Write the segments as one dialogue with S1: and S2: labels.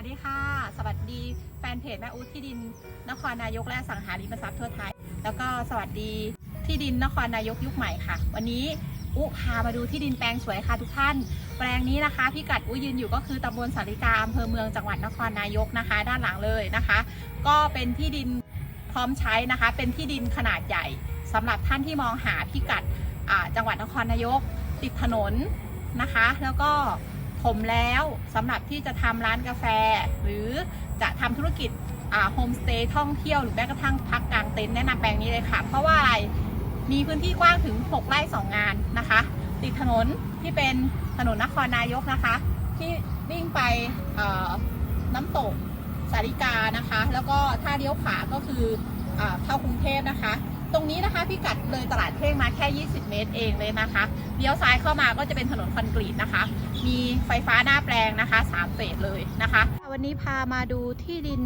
S1: วัสดีค่ะ สวัสดีแฟนเพจแม่อูที่ดิน นครนายกและสังหาริมทรัพย์ทั่วไทย แล้วก็สวัสดีที่ดินนครนายกยุคใหม่ค่ะ วันนี้อุพามาดูที่ดินแปลงสวยค่ะทุกท่าน แปลงนี้นะคะพิกัดอุยืนอยู่ก็คือตำบลสาริกาอำเภอเมืองจังหวัดนครนายกนะคะ ด้านหลังเลยนะคะ ก็เป็นที่ดินพร้อมใช้นะคะ เป็นที่ดินขนาดใหญ่สำหรับท่านที่มองหาพิกัดจังหวัดนครนายก ติดถนนนะคะ แล้วก็ ถมแล้วสำหรับที่จะทำร้านกาแฟ หรือจะทำธุรกิจโฮมสเตย์ท่องเที่ยวหรือแม้กระทั่งพักกลางเต็นท์แนะนำแปลงนี้เลยค่ะ เพราะว่าอะไรมีพื้นที่กว้างถึง 6 ไร่2 งานนะคะ ติดถนนที่เป็นถนนนครนายกนะคะ ที่วิ่งไปน้ำตกสาริกานะคะ แล้วก็ถ้าเลี้ยวขวาก็คืออเข้ากรุงเทพนะคะ ตรงนี้นะคะพิกัดเลยตลาดเท่งมาแค่ 20 เมตรเองเลยนะคะเลี้ยวซ้ายเข้ามาก็จะเป็นถนนคอนกรีตนะคะ มีไฟฟ้าหน้าแปลงนะคะ3เฟสเลยนะคะ วันนี้พามาดูที่ดิน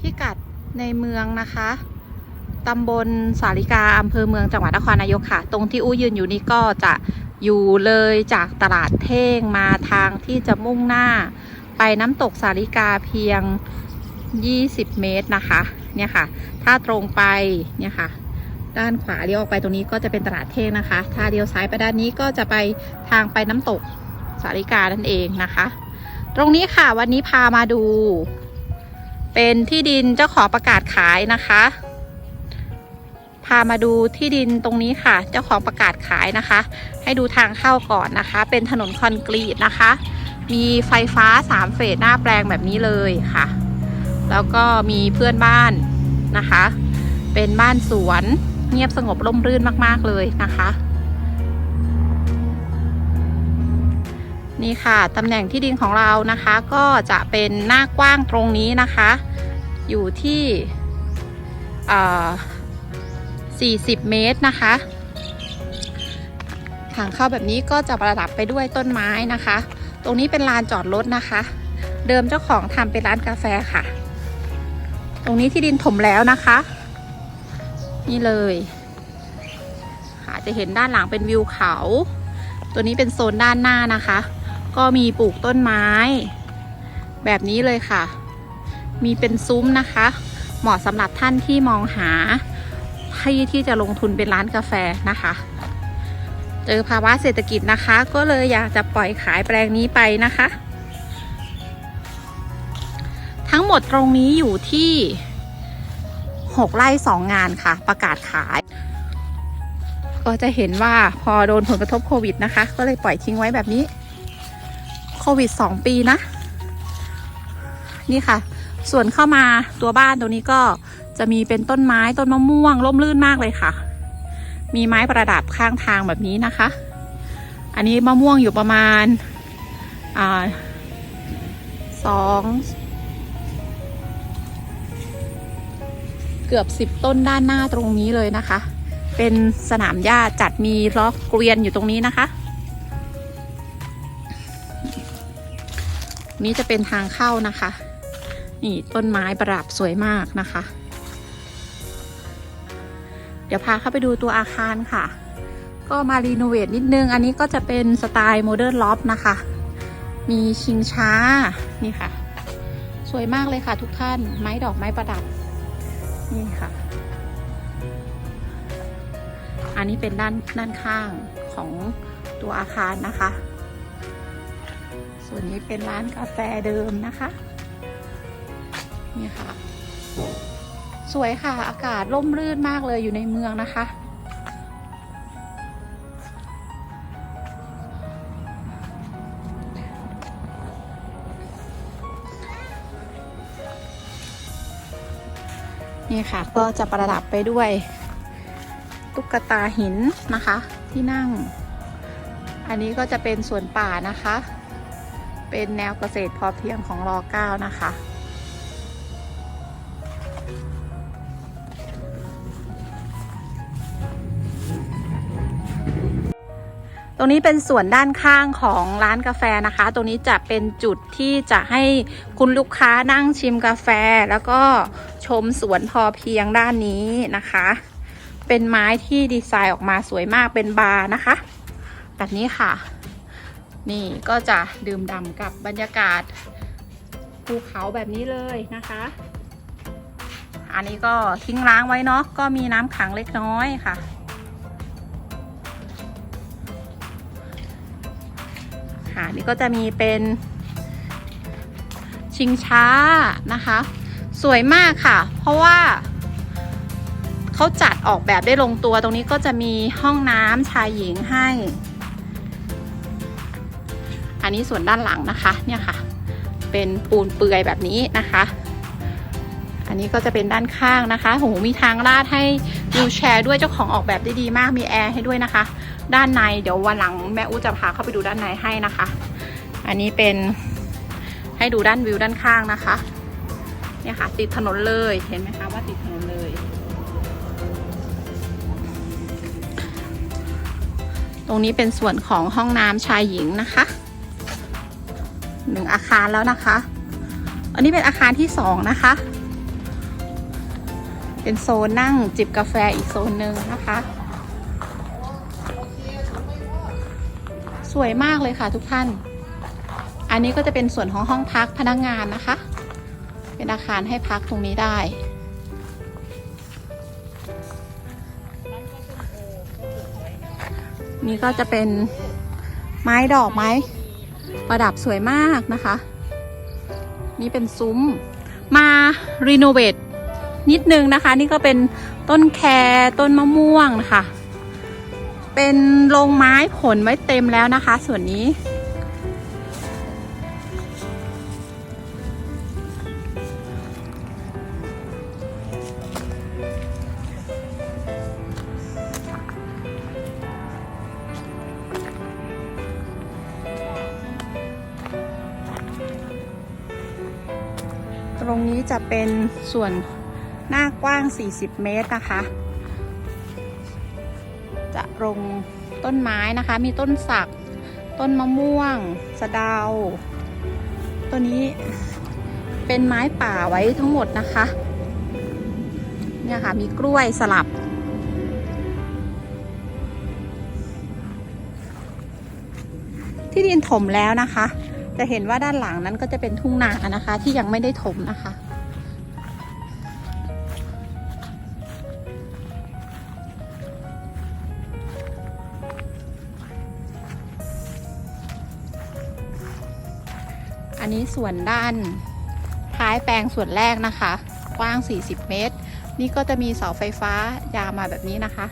S1: พิกัดในเมืองนะคะตำบลสาริกาอำเภอเมืองจังหวัดนครนายกค่ะ ตรงที่อู้ยืนอยู่นี่ก็จะอยู่เลยจากตลาดเท่งมาทางที่จะมุ่งหน้า ไปน้ำตกสาริกาเพียง 20 เมตรนะคะ เนี่ยค่ะ ถ้าตรงไป เนี่ยค่ะ ด้านขวาเลี้ยวออกไปตรงนี้ก็จะเป็นตลาดเท่งนะคะ ถ้าเลี้ยวซ้ายไปด้านนี้ก็จะไปทางไปน้ำตกสาริกานั่นเองนะคะ ตรงนี้ค่ะวันนี้พามาดู เป็นที่ดินเจ้าของประกาศขายนะคะ พามาดูที่ดินตรงนี้ค่ะ เจ้าของประกาศขายนะคะ ให้ดูทางเข้าก่อนนะคะ เป็นถนนคอนกรีตนะคะ มีไฟฟ้าสามเฟสหน้าแปลงแบบนี้เลยค่ะ แล้วก็มีเพื่อนบ้านนะคะ เป็นบ้านสวน เงียบสงบร่มรื่นมากๆเลยนะคะ นี่ค่ะตำแหน่งที่ดินของเรานะคะก็จะเป็นหน้ากว้างตรงนี้นะคะ อยู่ที่40 เมตรนะคะทางเข้าแบบนี้ก็จะประดับไปด้วยต้นไม้นะคะ ตรงนี้เป็นลานจอดรถนะคะ เดิมเจ้าของทำเป็นร้านกาแฟค่ะ ตรงนี้ที่ดินถมแล้วนะคะ นี่เลยค่ะจะเห็นด้านหลังเป็นวิวเขา ตัวนี้เป็นโซนด้านหน้านะคะ ก็มีปลูกต้นไม้ แบบนี้เลยค่ะ มีเป็นซุ้มนะคะ เหมาะสำหรับท่านที่มองหาที่ที่จะลงทุนเป็นร้านกาแฟนะคะ เจอภาวะเศรษฐกิจนะคะ ก็เลยอยากจะปล่อยขายแปลงนี้ไปนะคะ ทั้งหมดตรงนี้อยู่ที่ 6 ไร่ 2 งานค่ะ ประกาศขาย ก็จะเห็นว่าพอโดนผลกระทบโควิดนะคะ ก็เลยปล่อยทิ้งไว้แบบนี้ โควิด 2 ปีนะ นี่ค่ะ ส่วนเข้ามาตัวบ้านตรงนี้ก็จะมีเป็นต้นไม้ต้นมะม่วงร่มรื่นมากเลยค่ะ มีไม้ประดับข้างทางแบบนี้นะคะ อันนี้มะม่วงอยู่ประมาณอ่าสอง เกือบสิบต้นด้านหน้าตรงนี้เลยนะคะ เป็นสนามหญ้าจัดมีล้อเกวียนอยู่ตรงนี้นะคะ นี้จะเป็นทางเข้านะคะ นี่ต้นไม้ประดับสวยมากนะคะ เดี๋ยวพาเข้าไปดูตัวอาคารค่ะ ก็มารีโนเวทนิดนึง อันนี้ก็จะเป็นสไตล์โมเดิร์นล็อฟนะคะ มีชิงช้า นี่ค่ะ สวยมากเลยค่ะทุกท่าน ไม้ดอกไม้ประดับ นี่ค่ะ อันนี้เป็นด้านด้านข้างของตัวอาคารนะคะ ส่วนนี้เป็นร้านกาแฟเดิมนะคะ นี่ค่ะ สวยค่ะ อากาศร่มรื่นมากเลยอยู่ในเมืองนะคะ นี่ค่ะก็จะประดับไปด้วย ตุ๊กตาหินนะคะ ที่นั่ง อันนี้ก็จะเป็นสวนป่านะคะ เป็นแนวเกษตรพอเพียงของรอ9นะคะ ตรงนี้เป็นส่วนด้านข้างของร้านกาแฟนะคะ ตรงนี้จะเป็นจุดที่จะให้คุณลูกค้านั่งชิมกาแฟ แล้วก็ชมสวนพอเพียงด้านนี้นะคะ เป็นไม้ที่ดีไซน์ออกมาสวยมากเป็นบาร์นะคะ แบบนี้ค่ะ นี่ก็จะดื่มด่ำกับบรรยากาศภูเขาแบบนี้เลยนะคะ อันนี้ก็ทิ้งร้างไว้เนาะก็มีน้ำขังเล็กน้อยค่ะ ค่ะนี่ก็จะมีเป็นชิงช้านะคะ สวยมากค่ะ เพราะว่าเขาจัดออกแบบได้ลงตัวตรงนี้ก็จะมีห้องน้ำชายหญิงให้ อันนี้ส่วนด้านหลังนะคะเนี่ยค่ะ เป็นปูนเปื่อยแบบนี้นะคะ อันนี้ก็จะเป็นด้านข้างนะคะโหมีทางลาดให้วิวแชร์ด้วยเจ้าของออกแบบได้ดีมากมีแอร์ให้ด้วยนะคะ ด้านในเดี๋ยววันหลังแม่อู้จะพาเข้าไปดูด้านในให้นะคะ อันนี้เป็นให้ดูด้านวิวด้านข้างนะคะเนี่ยค่ะ ติดถนนเลยเห็นไหมคะว่าติดถนนเลยตรงนี้เป็นส่วนของห้องน้ำชายหญิงนะคะหนึ่งอาคารแล้วนะคะ อันนี้เป็นอาคารที่สองนะคะ เป็นโซนนั่งจิบกาแฟอีกโซนหนึ่งนะคะ สวยมากเลยค่ะทุกท่าน อันนี้ก็จะเป็นส่วนของห้องพักพนักงงานนะคะ เป็นอาคารให้พักตรงนี้ได้นี่ก็จะเป็นไม้ดอกไม้ ประดับสวยมากนะคะ นี่เป็นซุ้ม มารีโนเวท นิดนึงนะคะ นี่ก็เป็นต้นแคต้นมะม่วงนะคะเป็นโรงไม้ผลไว้เต็มแล้วนะคะ ส่วนนี้ ตรงนี้จะเป็นส่วน หน้ากว้าง 40 เมตรนะคะ จะลงต้นไม้นะคะ มีต้นสัก ต้นมะม่วง สะเดา ตัวนี้เป็นไม้ป่าไว้ทั้งหมดนะคะ เนี่ยค่ะมีกล้วยสลับ ที่ดินถมแล้วนะคะ จะเห็นว่าด้านหลังนั้นก็จะเป็นทุ่งนานะคะ ที่ยังไม่ได้ถมนะคะ นี้ส่วนด้านท้ายแปลงส่วนแรกนะคะ กว้าง 40 เมตร นี่ก็จะมีเสาไฟฟ้ายาวมาแบบนี้นะคะ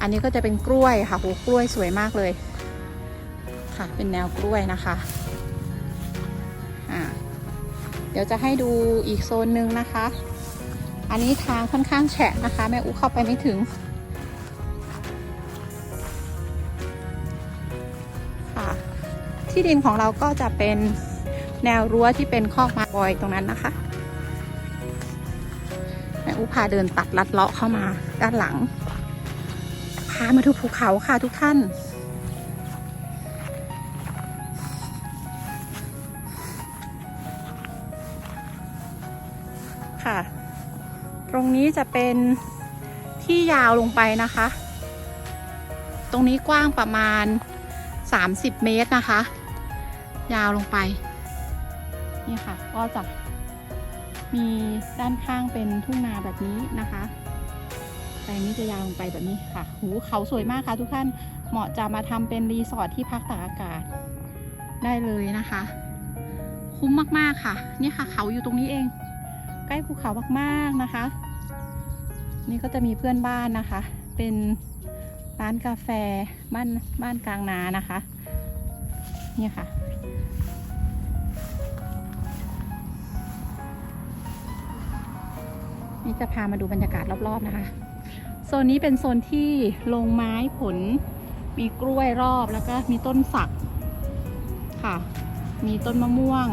S1: อันนี้ก็จะเป็นกล้วยค่ะโหกล้วยสวยมากเลย ค่ะเป็นแนวกล้วยนะคะอ่าเดี๋ยวจะให้ดูอีกโซนหนึ่งนะคะ อันนี้ทางค่อนข้างแฉะนะคะ แม่อุเข้าไปไม่ถึง ที่ดินของเราก็จะเป็นแนวรั้วที่เป็นคอกม้บอยตรงนั้นนะคะแม่อุพาเดินตัดลัดเลาะเข้ามาด้านหลัง พามาดูภูเขาค่ะทุกท่าน ค่ะ ตรงนี้จะเป็นที่ยาวลงไปนะคะ ตรงนี้กว้างประมาณ 30 เมตรนะคะ ยาวลงไป นี่ค่ะ ก็จะมีด้านข้างเป็นทุ่งนาแบบนี้นะคะแปลงนี้จะยาวลงไปแบบนี้ค่ะ หูเขาสวยมากค่ะทุกท่าน เหมาะจะมาทำเป็นรีสอร์ทที่พักตากอากาศได้เลยนะคะ คุ้มมากๆค่ะ นี่ค่ะ เขาอยู่ตรงนี้เอง ใกล้ภูเขามากๆนะคะ นี่ก็จะมีเพื่อนบ้านนะคะ เป็นร้านกาแฟบ้านบ้านกลางนานะคะ นี่ค่ะ นี่จะพามาดูบรรยากาศรอบๆนะคะ โซนนี้เป็นโซนที่ลงไม้ผล มีกล้วยรอบแล้วก็มีต้นสักค่ะ มีต้นมะม่วง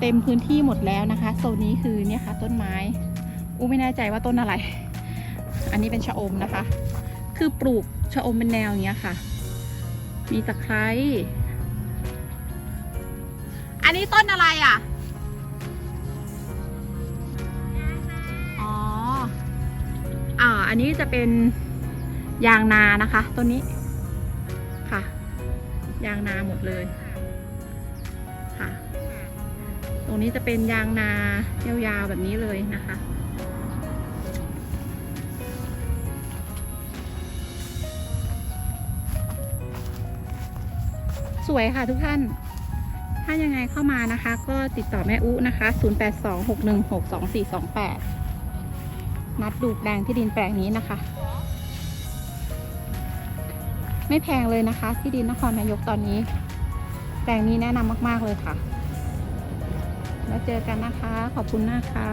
S1: เต็มพื้นที่หมดแล้วนะคะ โซนนี้คือเนี่ยค่ะ ต้นไม้อู้ไม่แน่ใจว่าต้นอะไร อันนี้เป็นชะอมนะคะ คือปลูกชะอมเป็นแนวอย่างเงี้ยค่ะ มีตะไคร้ อันนี้ต้นอะไรอะ อันนี้จะเป็นยางนานะคะต้นนี้ค่ะ ยางนาหมดเลยค่ะ ตรงนี้จะเป็นยางนายาวๆแบบนี้เลยนะคะสวยค่ะทุกท่าน ถ้ายังไงเข้ามานะคะ ก็ติดต่อแม่อุนะคะ 0826162428 นัดดูแปลงที่ดินแปลงนี้นะคะ ไม่แพงเลยนะคะ ที่ดินนครนายกตอนนี้ แปลงนี้แนะนำมาก ๆ เลยค่ะ แล้วเจอกันนะคะ ขอบคุณมากค่ะ